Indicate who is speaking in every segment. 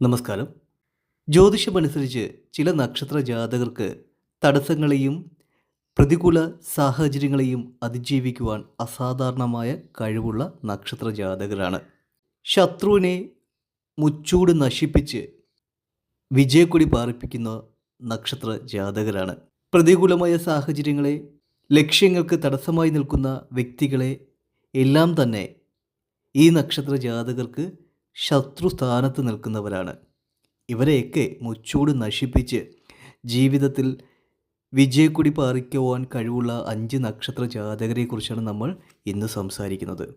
Speaker 1: നമസ്കാരം. ജ്യോതിഷമനുസരിച്ച് ചില നക്ഷത്ര ജാതകർക്ക് തടസ്സങ്ങളെയും പ്രതികൂല സാഹചര്യങ്ങളെയും അതിജീവിക്കുവാൻ അസാധാരണമായ കഴിവുള്ള നക്ഷത്ര ജാതകരാണ്. ശത്രുവിനെ മുച്ചൂട് നശിപ്പിച്ച് വിജയക്കൊടി പാറിപ്പിക്കുന്ന നക്ഷത്ര ജാതകരാണ്. പ്രതികൂലമായ സാഹചര്യങ്ങളെ ലക്ഷ്യങ്ങൾക്ക് തടസ്സമായി നിൽക്കുന്ന വ്യക്തികളെ എല്ലാം തന്നെ ഈ നക്ഷത്ര ജാതകർക്ക് ശത്രു സ്ഥാനത്ത് നിൽക്കുന്നവരാണ്. ഇവരെയൊക്കെ മുച്ചൂട് നശിപ്പിച്ച് ജീവിതത്തിൽ വിജയക്കുടി പാറിക്കുവാൻ കഴിവുള്ള അഞ്ച് നക്ഷത്ര ജാതകരെക്കുറിച്ചാണ് നമ്മൾ ഇന്ന് സംസാരിക്കുന്നത്.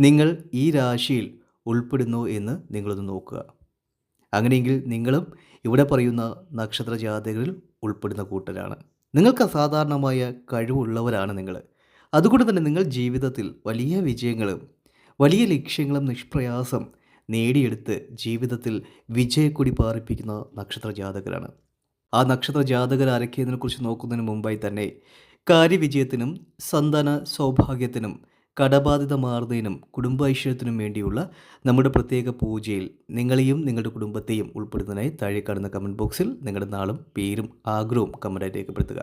Speaker 1: നിങ്ങൾ ഈ രാശിയിൽ ഉൾപ്പെടുന്നു എന്ന് നിങ്ങളൊന്ന് നോക്കുക. അങ്ങനെയെങ്കിൽ നിങ്ങളും ഇവിടെ പറയുന്ന നക്ഷത്ര ജാതകരിൽ ഉൾപ്പെടുന്ന കൂട്ടരാണ്. നിങ്ങൾക്ക് അസാധാരണമായ കഴിവുള്ളവരാണ് നിങ്ങൾ. അതുകൊണ്ട് തന്നെ നിങ്ങൾ ജീവിതത്തിൽ വലിയ വിജയങ്ങളും വലിയ ലക്ഷ്യങ്ങളും നിഷ്പ്രയാസം നേടിയെടുത്ത് ജീവിതത്തിൽ വിജയക്കൊടി പാറിപ്പിക്കുന്ന നക്ഷത്ര ജാതകരാണ് ആ നക്ഷത്ര ജാതകർ ആരൊക്കെയതിനെക്കുറിച്ച് നോക്കുന്നതിന് മുമ്പായി തന്നെ കാര്യവിജയത്തിനും സന്താന സൗഭാഗ്യത്തിനും കടബാധിത മാറുന്നതിനും കുടുംബൈശ്വര്യത്തിനും വേണ്ടിയുള്ള നമ്മുടെ പ്രത്യേക പൂജയിൽ നിങ്ങളെയും നിങ്ങളുടെ കുടുംബത്തെയും ഉൾപ്പെടുന്നതിനായി താഴെ കാണുന്ന കമന്റ് ബോക്സിൽ നിങ്ങളുടെ നാളും പേരും ആഗ്രഹവും കമന്റായി രേഖപ്പെടുത്തുക.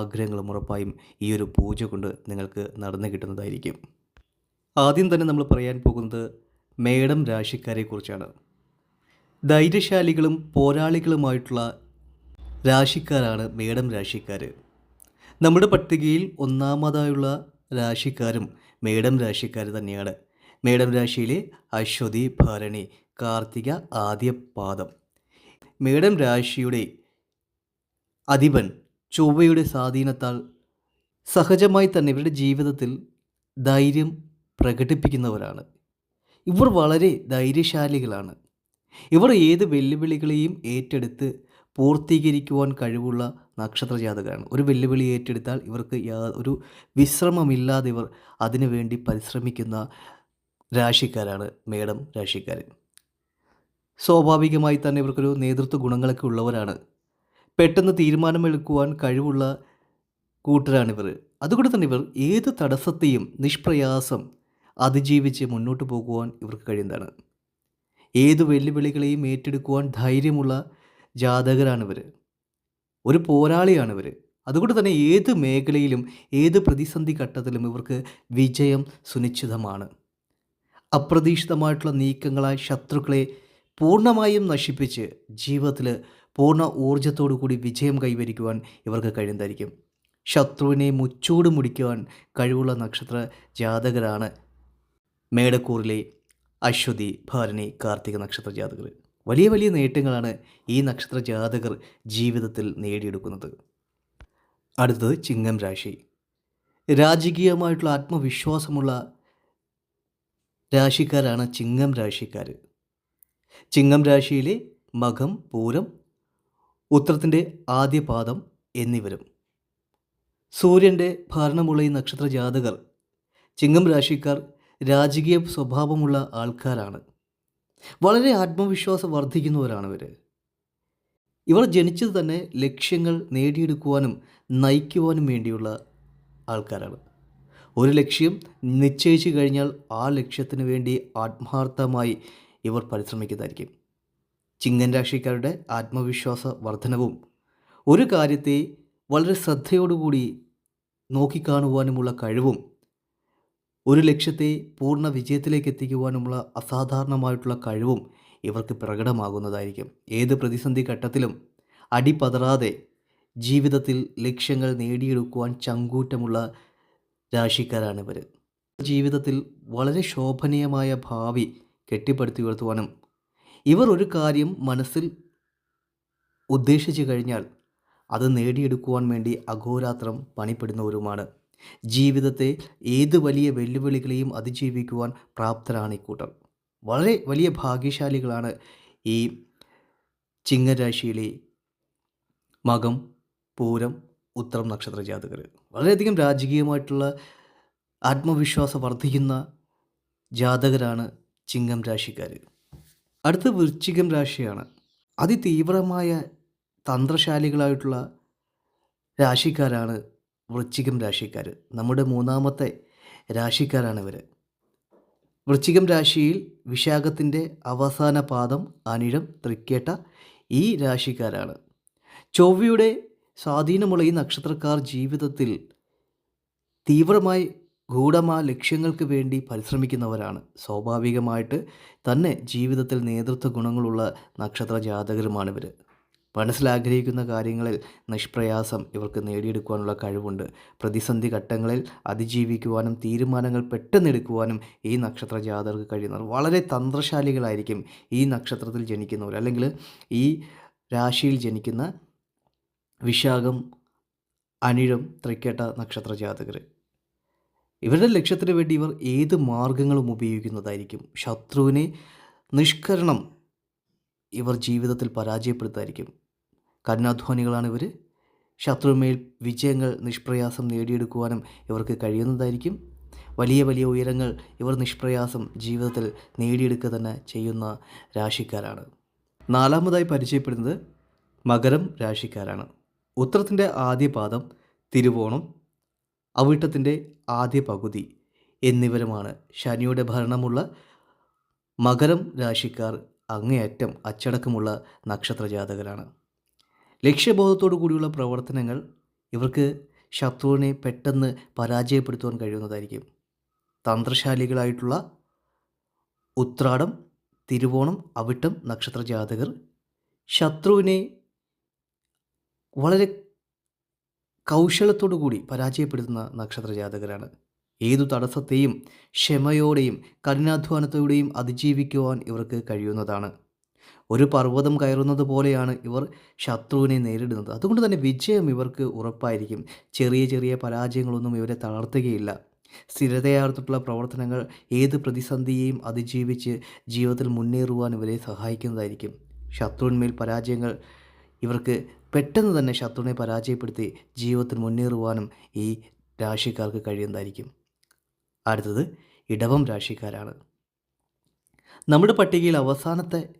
Speaker 1: ആഗ്രഹങ്ങളും ഉറപ്പായും ഈ ഒരു പൂജ കൊണ്ട് നിങ്ങൾക്ക് നടന്നു കിട്ടുന്നതായിരിക്കും. ആദ്യം തന്നെ നമ്മൾ പറയാൻ പോകുന്നത് മേടം രാശിക്കാരെക്കുറിച്ചാണ് ധൈര്യശാലികളും പോരാളികളുമായിട്ടുള്ള രാശിക്കാരാണ് മേടം രാശിക്കാർ നമ്മുടെ പട്ടികയിൽ ഒന്നാമതായുള്ള രാശിക്കാരും മേടം രാശിക്കാർ തന്നെയാണ്. മേടം രാശിയിലെ അശ്വതി ഭരണി കാർത്തിക ആദ്യ പാദം മേടം രാശിയുടെ അധിപൻ ചൊവ്വയുടെ സ്വാധീനത്താൽ സഹജമായി തന്നെ ഇവരുടെ ജീവിതത്തിൽ ധൈര്യം പ്രകടിപ്പിക്കുന്നവരാണ്. ഇവർ വളരെ ധൈര്യശാലികളാണ്. ഇവർ ഏത് വെല്ലുവിളികളെയും ഏറ്റെടുത്ത് പൂർത്തീകരിക്കുവാൻ കഴിവുള്ള നക്ഷത്ര ജാതകരാണ് ഒരു വെല്ലുവിളി ഏറ്റെടുത്താൽ ഇവർക്ക് യാ ഒരു വിശ്രമമില്ലാതെ ഇവർ അതിനുവേണ്ടി പരിശ്രമിക്കുന്ന രാശിക്കാരാണ് മേഡം രാശിക്കാരൻ സ്വാഭാവികമായി തന്നെ ഇവർക്കൊരു നേതൃത്വ ഗുണങ്ങളൊക്കെ ഉള്ളവരാണ്. പെട്ടെന്ന് തീരുമാനമെടുക്കുവാൻ കഴിവുള്ള കൂട്ടരാണിവർ. അതുകൊണ്ട് തന്നെ ഇവർ ഏത് തടസ്സത്തെയും നിഷ്പ്രയാസം അതിജീവിച്ച് മുന്നോട്ട് പോകുവാൻ ഇവർക്ക് കഴിയുന്നതാണ്. ഏത് വെല്ലുവിളികളെയും ഏറ്റെടുക്കുവാൻ ധൈര്യമുള്ള ജാതകരാണിവർ. ഒരു പോരാളിയാണിവർ. അതുകൊണ്ട് തന്നെ ഏത് മേഖലയിലും ഏത് പ്രതിസന്ധി ഘട്ടത്തിലും ഇവർക്ക് വിജയം സുനിശ്ചിതമാണ്. അപ്രതീക്ഷിതമായിട്ടുള്ള നീക്കങ്ങളാൽ ശത്രുക്കളെ പൂർണമായും നശിപ്പിച്ച് ജീവിതത്തിൽ പൂർണ ഊർജത്തോടു കൂടി വിജയം കൈവരിക്കുവാൻ ഇവർക്ക് കഴിയുന്നതായിരിക്കും. ശത്രുവിനെ മുച്ചൂട് മുടിക്കുവാൻ കഴിവുള്ള നക്ഷത്ര ജാതകരാണ് മേടക്കൂറിലെ അശ്വതി ഭാരണി കാർത്തിക നക്ഷത്ര ജാതകർ. വലിയ വലിയ നേട്ടങ്ങളാണ് ഈ നക്ഷത്ര ജാതകർ ജീവിതത്തിൽ നേടിയെടുക്കുന്നത്. അടുത്തത് ചിങ്ങം രാശി. രാജകീയമായിട്ടുള്ള ആത്മവിശ്വാസമുള്ള രാശിക്കാരാണ് ചിങ്ങം രാശിക്കാർ ചിങ്ങം രാശിയിലെ മകം പൂരം ഉത്രത്തിന്റെ ആദ്യ പാദം എന്നിവരും. സൂര്യന്റെ ഭരണമുള്ള ഈ നക്ഷത്ര ജാതകർ ചിങ്ങം രാശിക്കാർ രാജകീയ സ്വഭാവമുള്ള ആൾക്കാരാണ്. വളരെ ആത്മവിശ്വാസം വർദ്ധിക്കുന്നവരാണ് ഇവർ ഇവർ ജനിച്ചത് തന്നെ ലക്ഷ്യങ്ങൾ നേടിയെടുക്കുവാനും നയിക്കുവാനും വേണ്ടിയുള്ള ആൾക്കാരാണ്. ഒരു ലക്ഷ്യം നിശ്ചയിച്ചു കഴിഞ്ഞാൽ ആ ലക്ഷ്യത്തിന് വേണ്ടി ആത്മാർത്ഥമായി ഇവർ പരിശ്രമിക്കുന്നതായിരിക്കും. ചിങ്ങൻ രാശിക്കാരുടെ ആത്മവിശ്വാസ വർധനവും ഒരു കാര്യത്തെ വളരെ ശ്രദ്ധയോടുകൂടി നോക്കിക്കാണുവാനുമുള്ള കഴിവും ഒരു ലക്ഷ്യത്തെ പൂർണ വിജയത്തിലേക്ക് എത്തിക്കുവാനുമുള്ള അസാധാരണമായിട്ടുള്ള കഴിവും ഇവർക്ക് പ്രകടമാകുന്നതായിരിക്കും. ഏത് പ്രതിസന്ധി ഘട്ടത്തിലും അടിപതറാതെ ജീവിതത്തിൽ ലക്ഷ്യങ്ങൾ നേടിയെടുക്കുവാൻ ചങ്കൂറ്റമുള്ള രാശിക്കാരാണിവർ ജീവിതത്തിൽ വളരെ ശോഭനീയമായ ഭാവി കെട്ടിപ്പടുത്തി ഉയർത്തുവാനും ഇവർ ഒരു കാര്യം മനസ്സിൽ ഉദ്ദേശിച്ചു കഴിഞ്ഞാൽ അത് നേടിയെടുക്കുവാൻ വേണ്ടി അഘോരാത്രം പണിപ്പെടുന്നവരുമാണ്. ജീവിതത്തെ ഏത് വലിയ വെല്ലുവിളികളെയും അതിജീവിക്കുവാൻ പ്രാപ്തരാണ് ഈ കൂട്ടർ വളരെ വലിയ ഭാഗ്യശാലികളാണ് ഈ ചിങ്ങരാശിയിലെ മകം പൂരം ഉത്തരം നക്ഷത്ര ജാതകർ. വളരെയധികം രാജകീയമായിട്ടുള്ള ആത്മവിശ്വാസം വർദ്ധിക്കുന്ന ജാതകരാണ് ചിങ്ങം രാശിക്കാർ അടുത്ത വൃശ്ചികം രാശിയാണ്. അതിതീവ്രമായ തന്ത്രശാലികളായിട്ടുള്ള രാശിക്കാരാണ് വൃശ്ചികം രാശിക്കാർ നമ്മുടെ മൂന്നാമത്തെ രാശിക്കാരാണ് ഇവർ വൃശ്ചികം രാശിയിൽ വിശാഖത്തിന്റെ അവസാന പാദം അനിഴം തൃക്കേട്ട ഈ രാശിക്കാരാണ്. ചൊവ്വയുടെ സ്വാധീനമുള്ള ഈ നക്ഷത്രക്കാർ ജീവിതത്തിൽ തീവ്രമായി ഗൂഢമായ ലക്ഷ്യങ്ങൾക്ക് വേണ്ടി പരിശ്രമിക്കുന്നവരാണ്. സ്വാഭാവികമായിട്ട് തന്നെ ജീവിതത്തിൽ നേതൃത്വ ഗുണങ്ങളുള്ള നക്ഷത്ര ജാതകരുമാണിവർ മനസ്സിലാഗ്രഹിക്കുന്ന കാര്യങ്ങളിൽ നിഷ്പ്രയാസം ഇവർക്ക് നേടിയെടുക്കുവാനുള്ള കഴിവുണ്ട്. പ്രതിസന്ധി ഘട്ടങ്ങളിൽ അതിജീവിക്കുവാനും തീരുമാനങ്ങൾ പെട്ടെന്നെടുക്കുവാനും ഈ നക്ഷത്ര ജാതകർക്ക് കഴിയുന്നവർ വളരെ തന്ത്രശാലികളായിരിക്കും ഈ നക്ഷത്രത്തിൽ ജനിക്കുന്നവർ അല്ലെങ്കിൽ ഈ രാശിയിൽ ജനിക്കുന്ന വിശാഖം അനിഴം തൃക്കേട്ട നക്ഷത്ര ജാതകർ ഇവരുടെ ലക്ഷ്യത്തിന് വേണ്ടി ഇവർ ഏത് മാർഗങ്ങളും ഉപയോഗിക്കുന്നതായിരിക്കും? ശത്രുവിനെ നിഷ്കരണം ഇവർ ജീവിതത്തിൽ പരാജയപ്പെടുത്തായിരിക്കും. കഠിനാധ്വാനികളാണ് ഇവർ ശത്രുമേൽ വിജയങ്ങൾ നിഷ്പ്രയാസം നേടിയെടുക്കുവാനും ഇവർക്ക് കഴിയുന്നതായിരിക്കും. വലിയ വലിയ ഉയരങ്ങൾ ഇവർ നിഷ്പ്രയാസം ജീവിതത്തിൽ നേടിയെടുക്കുക തന്നെ ചെയ്യുന്ന രാശിക്കാരാണ്. നാലാമതായി പരിചയപ്പെടുന്നത് മകരം രാശിക്കാരാണ്. ഉത്തരത്തിന്റെ ആദ്യ പാദം തിരുവോണം അവിട്ടത്തിന്റെ ആദ്യ പകുതി എന്നിവരുമാണ്. ശനിയുടെ ഭരണമുള്ള മകരം രാശിക്കാർ അങ്ങേയറ്റം അച്ചടക്കമുള്ള നക്ഷത്രജാതകരാണ്. ലക്ഷ്യബോധത്തോടു കൂടിയുള്ള പ്രവർത്തനങ്ങൾ ഇവർക്ക് ശത്രുവിനെ പെട്ടെന്ന് പരാജയപ്പെടുത്തുവാൻ കഴിയുന്നതായിരിക്കും. തന്ത്രശാലികളായിട്ടുള്ള ഉത്രാടം തിരുവോണം അവിട്ടം നക്ഷത്ര ജാതകർ ശത്രുവിനെ വളരെ കൗശലത്തോടു കൂടി പരാജയപ്പെടുത്തുന്ന നക്ഷത്ര ജാതകരാണ് ഏതു തടസ്സത്തെയും ക്ഷമയോടെയും കഠിനാധ്വാനത്തോടെയും അതിജീവിക്കുവാൻ ഇവർക്ക് കഴിയുന്നതാണ്. ഒരു പർവതം കയറുന്നത് പോലെയാണ് ഇവർ ശത്രുവിനെ നേരിടുന്നത്. അതുകൊണ്ട് തന്നെ വിജയം ഇവർക്ക് ഉറപ്പായിരിക്കും. ചെറിയ ചെറിയ പരാജയങ്ങളൊന്നും ഇവരെ തളർത്തുകയില്ല. സ്ഥിരതയാർത്തിട്ടുള്ള പ്രവർത്തനങ്ങൾ ഏത് പ്രതിസന്ധിയെയും അതിജീവിച്ച് ജീവിതത്തിൽ മുന്നേറുവാൻ ഇവരെ സഹായിക്കുന്നതായിരിക്കും. ശത്രുവിന്മേൽ പരാജയങ്ങൾ ഇവർക്ക് പെട്ടെന്ന് തന്നെ ശത്രുവിനെ പരാജയപ്പെടുത്തി ജീവിതത്തിൽ മുന്നേറുവാനും ഈ രാശിക്കാർക്ക് കഴിയുന്നതായിരിക്കും. അടുത്തത് ഇടവം രാശിക്കാരാണ്. നമ്മുടെ പട്ടികയിൽ അവസാനത്തെ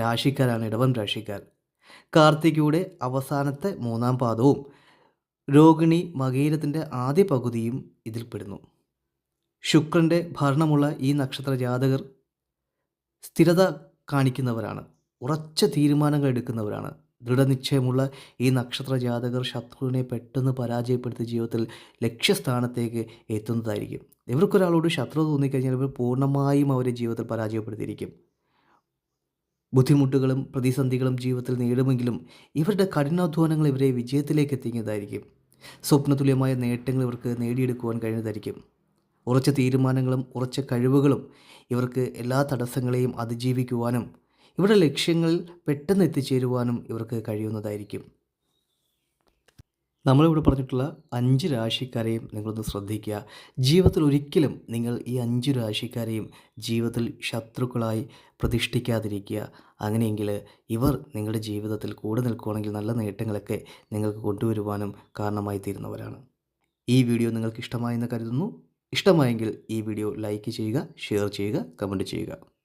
Speaker 1: രാശിക്കാരാണ് ഇടവം രാശിക്കാർ. കാർത്തികയുടെ അവസാനത്തെ മൂന്നാം പാദവും രോഹിണി മകീരത്തിന്റെ ആദ്യ പകുതിയും ഇതിൽപ്പെടുന്നു ശുക്രന്റെ ഭരണമുള്ള ഈ നക്ഷത്ര ജാതകർ സ്ഥിരത കാണിക്കുന്നവരാണ്. ഉറച്ച തീരുമാനങ്ങൾ എടുക്കുന്നവരാണ്. ദൃഢനിശ്ചയമുള്ള ഈ നക്ഷത്ര ജാതകർ ശത്രുവിനെ പെട്ടെന്ന് പരാജയപ്പെടുത്തി ജീവിതത്തിൽ ലക്ഷ്യസ്ഥാനത്തേക്ക് എത്തുന്നതായിരിക്കും. ഇവർക്കൊരാളോട് ശത്രു തോന്നിക്കഴിഞ്ഞാൽ ഇവർ പൂർണമായും അവരെ ജീവിതത്തിൽ പരാജയപ്പെടുത്തിയിരിക്കും. ബുദ്ധിമുട്ടുകളും പ്രതിസന്ധികളും ജീവിതത്തിൽ നേടുമെങ്കിലും ഇവരുടെ കഠിനാധ്വാനങ്ങൾ ഇവരെ വിജയത്തിലേക്ക് എത്തിക്കുന്നതായിരിക്കും. സ്വപ്നതുല്യമായ നേട്ടങ്ങൾ ഇവർക്ക് നേടിയെടുക്കുവാൻ കഴിയുന്നതായിരിക്കും ഉറച്ച തീരുമാനങ്ങളും ഉറച്ച കഴിവുകളും ഇവർക്ക് എല്ലാ തടസ്സങ്ങളെയും അതിജീവിക്കുവാനും ഇവരുടെ ലക്ഷ്യങ്ങൾ പെട്ടെന്ന് എത്തിച്ചേരുവാനും ഇവർക്ക് കഴിയുന്നതായിരിക്കും. നമ്മളിവിടെ പറഞ്ഞിട്ടുള്ള അഞ്ച് രാശിക്കാരെയും നിങ്ങളൊന്ന് ശ്രദ്ധിക്കുക. ജീവിതത്തിൽ ഒരിക്കലും നിങ്ങൾ ഈ അഞ്ച് രാശിക്കാരെയും ജീവിതത്തിൽ ശത്രുക്കളായി പ്രതിഷ്ഠിക്കാതിരിക്കുക. അങ്ങനെയെങ്കിൽ ഇവർ നിങ്ങളുടെ ജീവിതത്തിൽ കൂടെ നിൽക്കുകയാണെങ്കിൽ നല്ല നേട്ടങ്ങളൊക്കെ നിങ്ങൾക്ക് കൊണ്ടുവരുവാനും കാരണമായി തീരുന്നവരാണ്. ഈ വീഡിയോ നിങ്ങൾക്ക് ഇഷ്ടമായെന്ന് കരുതുന്നു. ഇഷ്ടമായെങ്കിൽ ഈ വീഡിയോ ലൈക്ക് ചെയ്യുക ഷെയർ ചെയ്യുക കമന്റ് ചെയ്യുക.